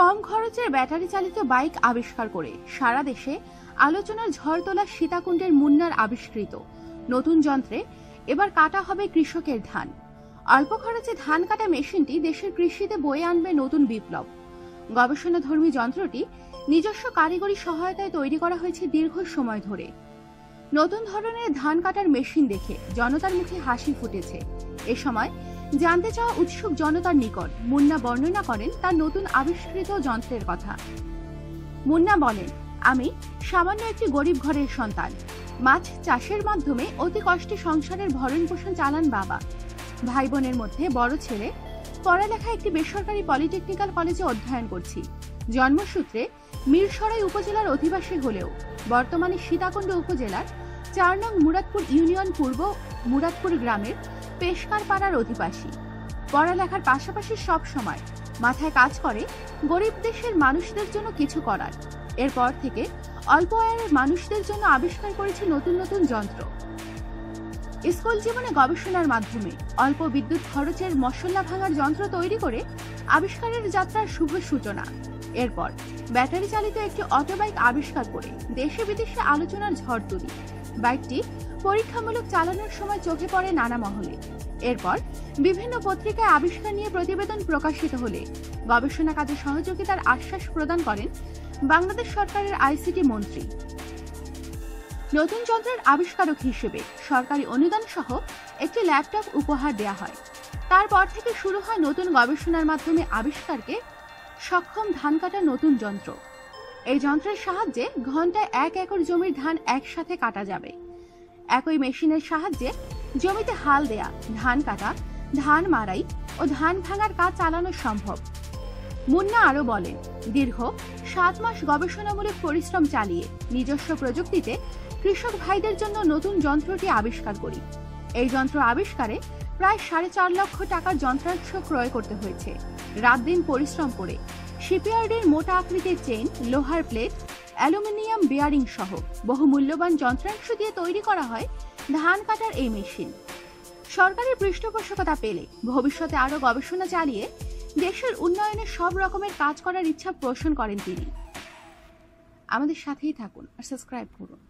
কম খরচের ব্যাটারি চালিত বাইক আবিষ্কার করে সারা দেশে আলোচনার ঝড় তোলা সীতাকুণ্ডের মুন্নার আবিষ্কৃত। নতুন যন্ত্রে এবার কাটা হবে কৃষকের ধান। অল্প খরচে ধান কাটা মেশিনটি দেশের কৃষিতে বয়ে আনবে নতুন বিপ্লব। গবেষণাধর্মী যন্ত্রটি নিজস্ব কারিগরি সহায়তায় তৈরি করা হয়েছে দীর্ঘ সময় ধরে। নতুন ধরনের ধান কাটার মেশিন দেখে জনতার মুখে হাসি ফুটেছে। এ সময় জানতে চাওয়া উৎসুক জনতার নিকট মুন্না বর্ণনা করেন তার নতুন আবিষ্কৃত যন্ত্রের কথা। মুন্না বলেন, আমি সামান্য একটি গরিব ঘরের সন্তান। মাছ চাষের মাধ্যমে অতি কষ্টে সংসারের ভরণ পোষণ চালান বাবা। ভাই বোনের মধ্যে বড় ছেলে। পড়ালেখা একটি বেসরকারি পলিটেকনিক্যাল কলেজে অধ্যয়ন করছি। জন্মসূত্রে মিরসরাই উপজেলার অধিবাসী হলেও বর্তমানে সীতাকুণ্ড উপজেলার চার নং মুরাদপুর ইউনিয়ন পূর্ব মুরাদপুর গ্রামের পেশকার পাড়ার অধিবাসী। পড়ালেখার পাশাপাশি সব সময় মাথায় কাজ করে গরিব দেশের মানুষদের জন্য কিছু করার। এরপর থেকে অল্প আয়ের মানুষদের জন্য আবিষ্কার করেছে নতুন নতুন যন্ত্র। স্কুল জীবনে গবেষণার মাধ্যমে অল্প বিদ্যুৎ খরচের মশলা ভাঙার যন্ত্র তৈরি করে আবিষ্কারের যাত্রার শুভ সূচনা। এরপর ব্যাটারি চালিত একটি অটোবাইক আবিষ্কার করে দেশে বিদেশে আলোচনার ঝড় তুলি। বাইকটি পরীক্ষামূলক চালানোর সময় চোখে পড়ে নানা মহলে। এরপর বিভিন্ন পত্রিকায় আবিষ্কার নিয়ে প্রতিবেদন প্রকাশিত হলে গবেষণা কাজে সহযোগিতার আশ্বাস প্রদান করেন বাংলাদেশ সরকারের আইসিটি মন্ত্রী। নতুন যন্ত্রের আবিষ্কারক হিসেবে সরকারি অনুদান সহ একটি ল্যাপটপ উপহার দেয়া হয়। তারপর থেকে শুরু হয় নতুন গবেষণার মাধ্যমে আবিষ্কারকে সক্ষম ধান কাটার নতুন যন্ত্র। এই যন্ত্রের সাহায্যে ঘন্টায় এক একর জমির ধান একসাথে কাটা যাবে। একই মেশিনের সাহায্যে জমিতে হাল দেয়া, ধান কাটা, ধান মারাই ও ধান ভাঙার কাজ চালানো সম্ভব। মুন্না আরও বলেন, দীর্ঘ সাত মাস গবেষণামূলক পরিশ্রম চালিয়ে নিজস্ব প্রযুক্তিতে কৃষক ভাইদের জন্য নতুন যন্ত্রটি আবিষ্কার করি। এই যন্ত্র আবিষ্কারে প্রায় সাড়ে চার লক্ষ টাকার যন্ত্রাংশ ক্রয় করতে হয়েছে। রাত দিন পরিশ্রম করে শিপইয়ার্ডের মোটা আকৃতির চেন, লোহার প্লেট, অ্যালুমিনিয়াম বিয়ারিং সহ বহু মূল্যবান যন্ত্রাংশ দিয়ে তৈরি করা হয় ধান কাটার এই মেশিন। সরকারের পৃষ্ঠপোষকতা পেলে ভবিষ্যতে আরও গবেষণা চালিয়ে দেশের উন্নয়নে সব রকমের কাজ করার ইচ্ছা পোষণ করেন তিনি। আমাদের সাথেই থাকুন আর সাবস্ক্রাইব করুন।